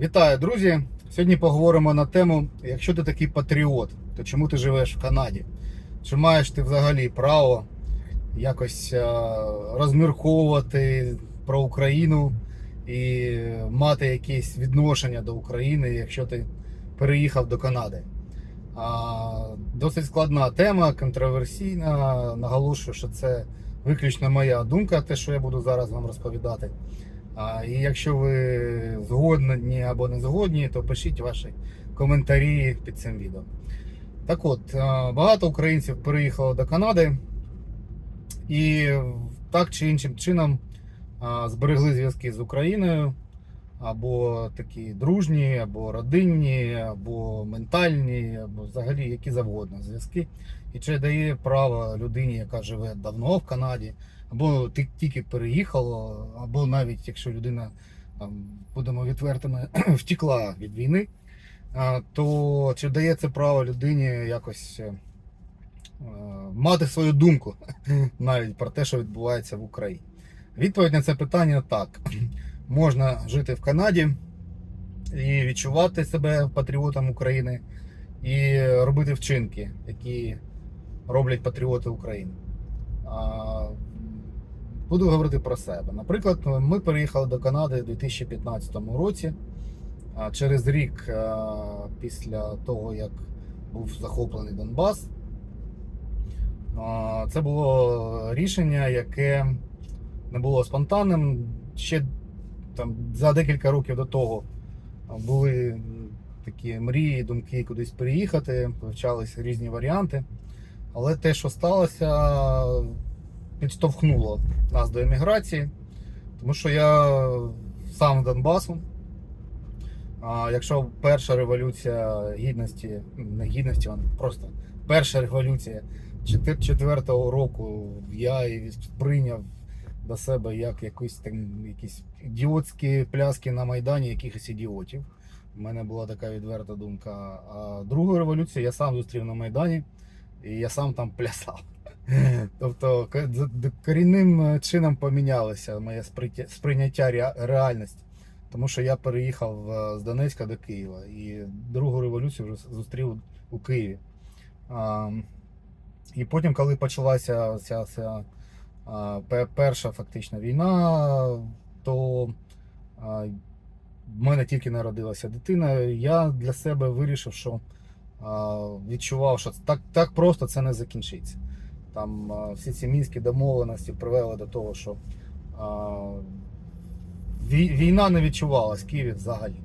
Вітаю, друзі! Сьогодні поговоримо на тему, якщо ти такий патріот, то чому ти живеш в Канаді? Чи маєш ти взагалі право якось е, розмірковувати про Україну і мати якесь відношення до України, якщо ти переїхав до Канади? Досить складна тема, контроверсійна. Наголошую, що це виключно моя думка, те, що я буду зараз вам розповідати. І якщо ви згодні або не згодні, то пишіть ваші коментарі під цим відео. Так от, багато українців переїхало до Канади і так чи іншим чином зберегли зв'язки з Україною, або такі дружні, або родинні, або ментальні, або взагалі які завгодно зв'язки. І це дає право людині, яка живе давно в Канаді, або ти тільки переїхала, або навіть якщо людина, там, будемо відвертими, втекла від війни, то чи дає це право людині якось е, е, мати свою думку навіть про те, що відбувається в Україні? Відповідь на це питання так. Можна жити в Канаді і відчувати себе патріотом України, і робити вчинки, які роблять патріоти України. Буду говорити про себе. Наприклад, ми переїхали до Канади у 2015 році. Через рік після того, як був захоплений Донбас. Це було рішення, яке не було спонтанним. Ще там за декілька років до того були такі мрії, думки кудись переїхати, вивчалися різні варіанти. Але те, що сталося, підштовхнуло нас до еміграції, тому що я сам Донбасу. А якщо перша революція гідності, не гідності, а просто перша революція 4-го року я її сприйняв до себе як якісь там якісь ідіотські пляски на Майдані якихось ідіотів. У мене була така відверта думка. А другу революцію я сам зустрів на Майдані і я сам там плясав. Тобто корінним чином помінялося моє сприйняття реальності. Тому що я переїхав е, з Донецька до Києва і другу революцію вже зустрів у Києві. І потім, коли почалася ця, ця перша фактично війна, то в мене тільки народилася дитина. Я для себе вирішив, що відчував, що так, так просто це не закінчиться. Там всі ці мінські домовленості привели до того, що війна не відчувалась в Києві взагалі.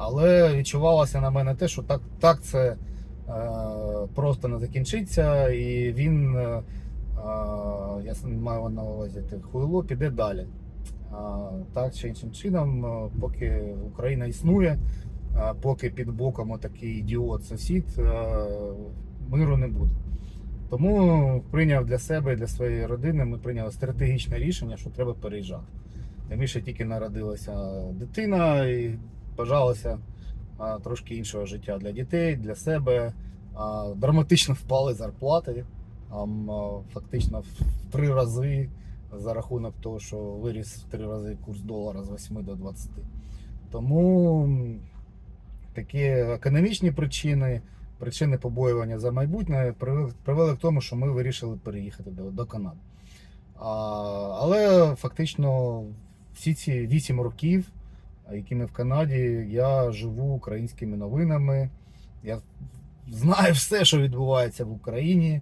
Але відчувалося на мене те, що так, так це е, просто не закінчиться, і він, е, я маю на увазі хуйло, піде далі. Так чи іншим чином, е, поки Україна існує, поки під боком такий ідіот сусід, миру не буде. Тому прийняв для себе і для своєї родини, ми прийняли стратегічне рішення, що треба переїжджати. Тим більше тільки народилася дитина і бажалося трошки іншого життя для дітей, для себе. Драматично впали зарплати. Фактично в три рази за рахунок того, що виріс в три рази курс долара з 8 до 20. Тому такі економічні причини, причини побоювання за майбутнє привели, к тому, що ми вирішили переїхати до, до Канади. А, але фактично всі ці 8 років, які ми в Канаді, я живу українськими новинами. Я знаю все, що відбувається в Україні.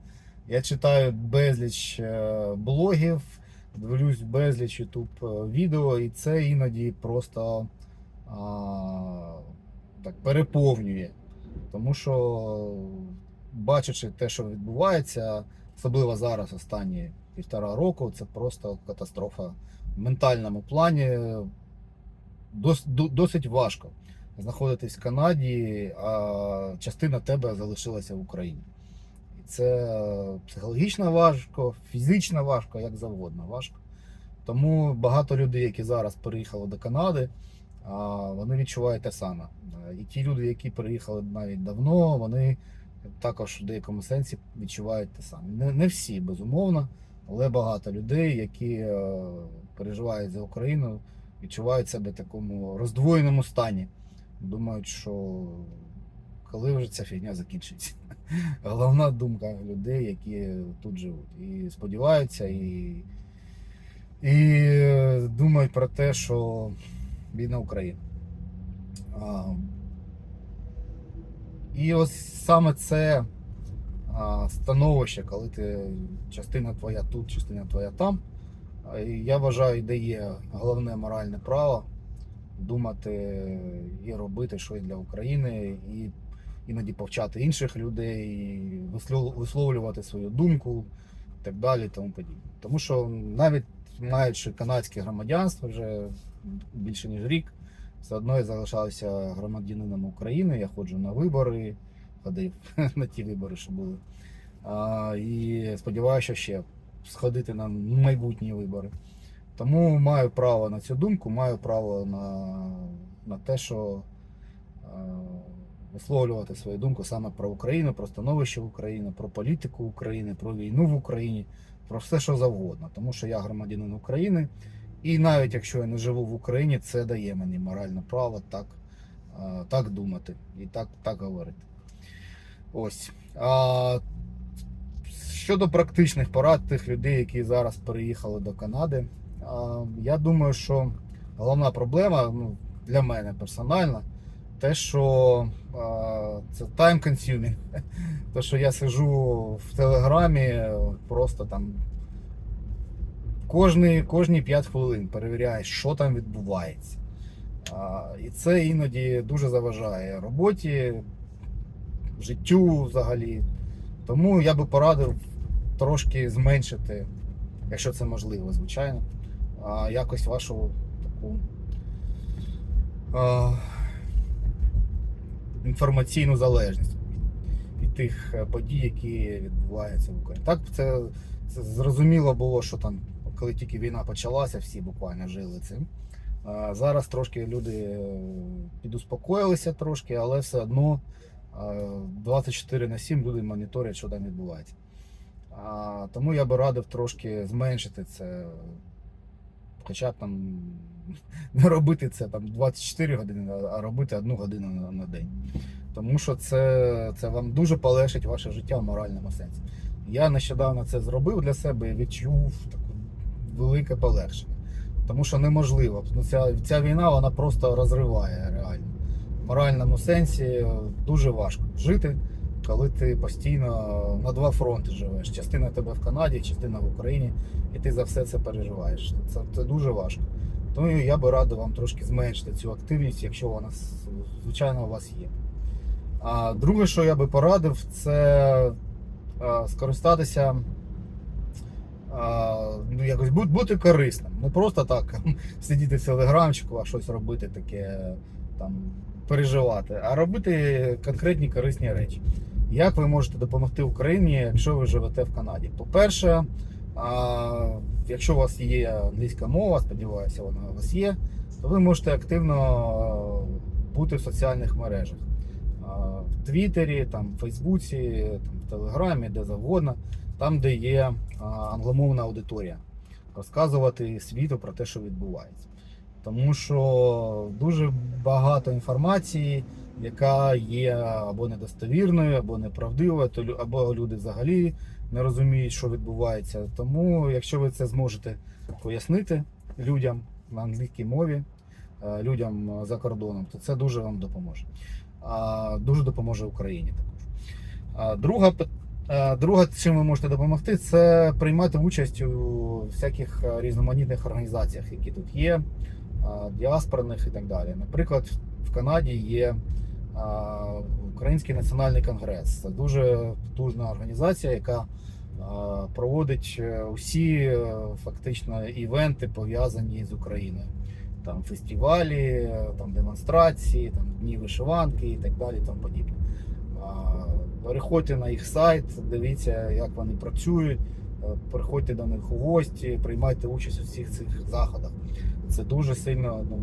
Я читаю безліч е, блогів, дивлюсь безліч ютуб е, відео, і це іноді просто а, так переповнює. Тому що, бачачи те, що відбувається, особливо зараз, останні півтора року, це просто катастрофа в ментальному плані. Дос, досить важко знаходитись в Канаді, а частина тебе залишилася в Україні. І це психологічно важко, фізично важко, як завгодно важко. Тому багато людей, які зараз переїхали до Канади, вони відчувають те саме. Е, І ті люди, які переїхали навіть давно, вони також в деякому сенсі відчувають те саме. Не, не всі, безумовно, але багато людей, які е, переживають за Україну, відчувають себе в такому роздвоєному стані. Думають, що коли вже ця фігня закінчиться. Головна думка людей, які тут живуть. І сподіваються, і, і думають про те, що війна Україна. А, і ось саме це а, становище, коли ти частина твоя тут, частина твоя там. Я вважаю, де є головне моральне право думати і робити щось для України, і іноді повчати інших людей, і висловлювати свою думку і так далі. Тому подібне. Тому що навіть маючи канадське громадянство вже більше ніж рік, все одно я залишався громадянином України. Я ходжу на вибори, ходив на ті вибори, що були. А, і сподіваюся, ще сходити на майбутні вибори. Тому маю право на цю думку, маю право на, на те, що е, висловлювати свою думку саме про Україну, про становище в Україні, про політику України, про війну в Україні, про все, що завгодно. Тому що я громадянин України, і навіть якщо я не живу в Україні, це дає мені моральне право так, так думати і так, так говорити. Ось. Щодо практичних порад тих людей, які зараз переїхали до Канади, я думаю, що головна проблема ну, для мене персонально, те, що це time consuming. Те, що я сижу в Телеграмі, просто там кожні, кожні 5 хвилин перевіряєш, що там відбувається. А, і це іноді дуже заважає роботі, життю взагалі. Тому я би порадив трошки зменшити, якщо це можливо, звичайно, а, якось вашу таку а, інформаційну залежність від тих е, подій, які відбуваються в Україні. Так, це, це зрозуміло було, що там, коли тільки війна почалася, всі буквально жили цим. Зараз трошки люди е, підуспокоїлися трошки, але все одно е, 24 на 7 люди моніторять, що там відбувається. Тому я би радив трошки зменшити це. Хоча б там не робити це там 24 години, а робити одну годину на, день. Тому що це, це вам дуже полегшить ваше життя в моральному сенсі. Я нещодавно це зробив для себе і відчув таке велике полегшення. Тому що неможливо. Ну, Ця, ця війна вона просто розриває реально. В моральному сенсі дуже важко жити, коли ти постійно на два фронти живеш. Частина тебе в Канаді, частина в Україні, і ти за все це переживаєш. Це, це дуже важко. Тому я би радив вам трошки зменшити цю активність, якщо вона звичайно у вас є. А друге, що я би порадив, це скористатися, а, ну, якось бути корисним. Не просто так сидіти в телеграмчику, а щось робити таке, там, переживати, а робити конкретні корисні речі. Як ви можете допомогти Україні, якщо ви живете в Канаді? По-перше, якщо у вас є англійська мова, сподіваюся, вона у вас є, то ви можете активно бути в соціальних мережах. В Твіттері, там, в Фейсбуці, там, в Телеграмі, де завгодно, там, де є англомовна аудиторія, розказувати світу про те, що відбувається. Тому що дуже багато інформації, яка є або недостовірною, або неправдивою, або люди взагалі не розуміють, що відбувається. Тому, якщо ви це зможете пояснити людям на англійській мові, е, людям е, за кордоном, то це дуже вам допоможе. Дуже допоможе Україні також. Друга, е, друга, чим ви можете допомогти, це приймати участь у всяких е, різноманітних організаціях, які тут є, діаспорних і так далі. Наприклад, в Канаді є Український національний конгрес. Це дуже потужна організація, яка проводить е, усі е, фактично івенти пов'язані з Україною. Там фестивалі, е, там демонстрації, там дні вишиванки і так далі. Тому подібне. Переходьте на їх сайт, дивіться, як вони працюють, е, приходьте до них у гості, приймайте участь у всіх цих заходах. Це дуже сильно ну,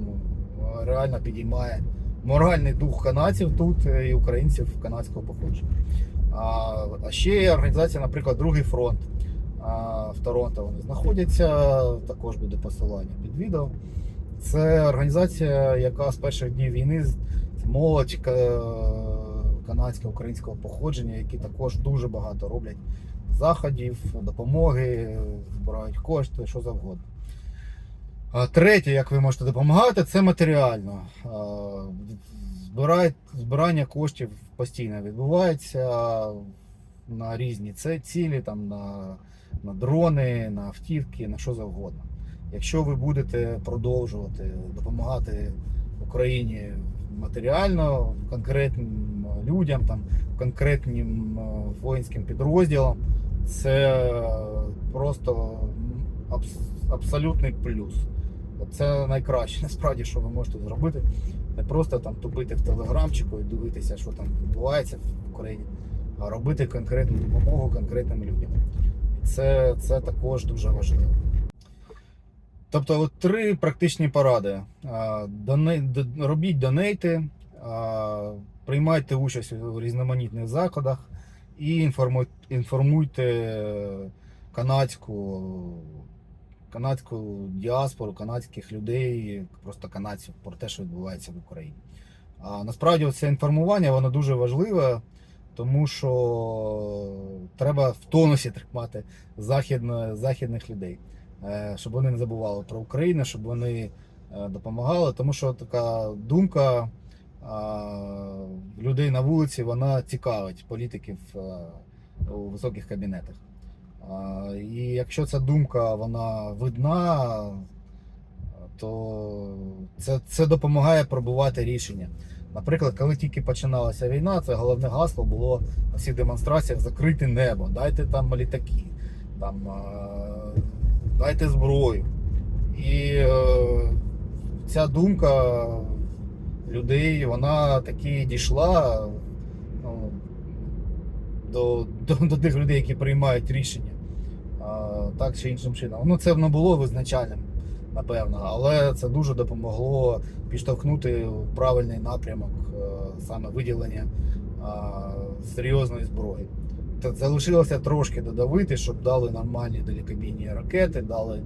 реально підіймає моральний дух канадців тут е, і українців канадського походження. А, ще є організація, наприклад, Другий фронт в Торонто. Вони знаходяться, також буде посилання під відео. Це організація, яка з перших днів війни молодь ка- канадського українського походження, які також дуже багато роблять заходів, допомоги, збирають кошти, що завгодно. А третє, як ви можете допомагати, це матеріально. Збирання коштів постійно відбувається на різні цілі, там, на, на дрони, на автівки, на що завгодно. Якщо ви будете продовжувати допомагати Україні матеріально, конкретним людям, там, конкретним воїнським підрозділам, це просто абс- абсолютний плюс. Це найкраще насправді, що ви можете зробити. Не просто там тупити в телеграмчику і дивитися, що там відбувається в Україні, а робити конкретну допомогу конкретним людям. Це, це також дуже важливо. Тобто, от три практичні поради: робіть донейти, приймайте участь у різноманітних заходах і інформуйте канадську, канадську діаспору, канадських людей, просто канадців про те, що відбувається в Україні. А насправді це інформування воно дуже важливе, тому що треба в тонусі тримати західно, західних людей, е, щоб вони не забували про Україну, щоб вони е, допомагали, тому що така думка людей на вулиці вона цікавить політиків е, у високих кабінетах. І якщо ця думка вона видна, то це, це допомагає пробувати рішення. Наприклад, коли тільки починалася війна, це головне гасло було на всіх демонстраціях закрити небо, дайте там літаки, там, е, дайте зброю. І е, ця думка людей, вона таки дійшла ну, до, до, до тих людей, які приймають рішення. Так чи іншим чином. Ну, це не було визначальним, напевно, але це дуже допомогло підштовхнути правильний напрямок е, саме виділення серйозної зброї. Та Залишилося трошки додавити, щоб дали нормальні далекобійні ракети, дали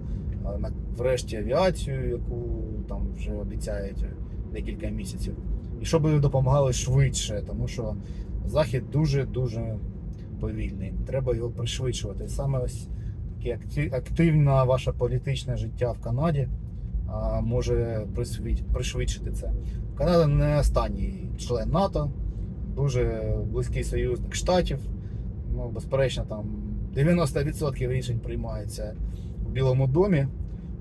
врешті авіацію, яку там вже обіцяють декілька місяців. І щоб допомагали швидше, тому що захід дуже-дуже повільний. Треба його пришвидшувати. Саме ось таке активне ваше політичне життя в Канаді може пришвидшити це. Канада не останній член НАТО, дуже близький союзник Штатів. Ну, безперечно, там 90% рішень приймається в Білому домі,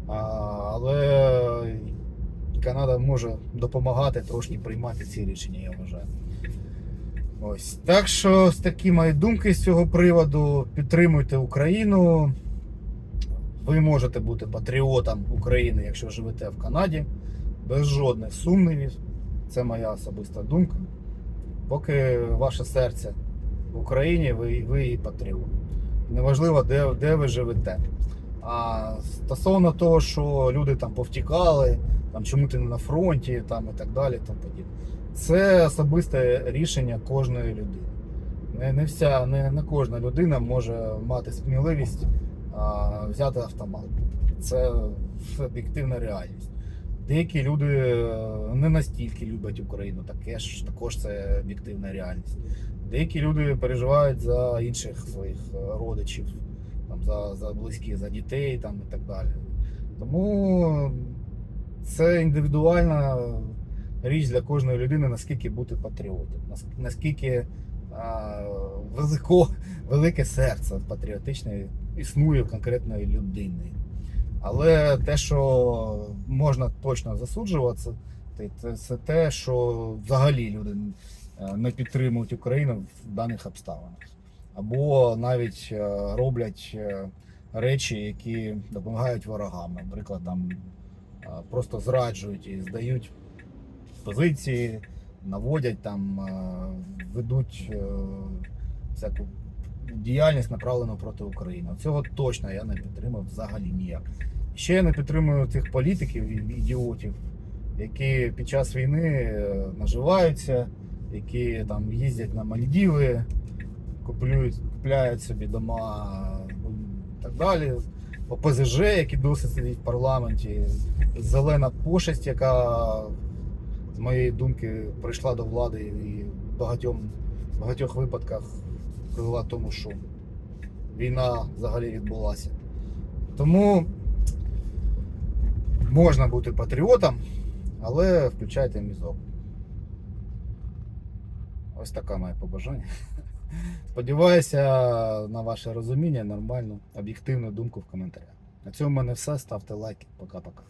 але Канада може допомагати трошки приймати ці рішення, я вважаю. Ось. Так що такі мої думки з цього приводу. Підтримуйте Україну. Ви можете бути патріотом України, якщо живете в Канаді, без жодних сумнівів. Це моя особиста думка. Поки ваше серце в Україні, ви, ви і патріот. Неважливо, де, де ви живете. А стосовно того, що люди там повтікали, там, чому ти не на фронті там, і так далі, там подібне. Це особисте рішення кожної людини. Не, не, вся, не, не кожна людина може мати сміливість а, взяти автомат. Це об'єктивна реальність. Деякі люди е, не настільки люблять Україну, таке ж також це об'єктивна реальність. Деякі люди переживають за інших своїх е, родичів, там, за, за близьких, за дітей там, і так далі. Тому це індивідуальна річ для кожної людини, наскільки бути патріотом, наскільки а, велико, велике серце патріотичне існує в конкретної людини. Але те, що можна точно засуджувати, це, те, що взагалі люди е, не підтримують Україну в даних обставинах. Або навіть е, роблять е, речі, які допомагають ворогам. Наприклад, там просто зраджують і здають позиції, наводять там, е, ведуть е, всяку діяльність направлену проти України. Цього точно я не підтримав взагалі ніяк. Ще я не підтримую тих політиків ідіотів, які під час війни е, наживаються, які там їздять на Мальдіви, купляють собі дома ну, і так далі. ОПЗЖ, які досі сидять в парламенті, зелена пошесть, яка, з моєї думки, прийшла до влади і в багатьом, багатьох випадках привела тому, що війна взагалі відбулася. Тому можна бути патріотом, але включайте мізок. Ось таке моє побажання. Сподіваюся на ваше розуміння, нормальну, об'єктивну думку в коментарях. На цьому в мене все. Ставте лайки. Пока-пока.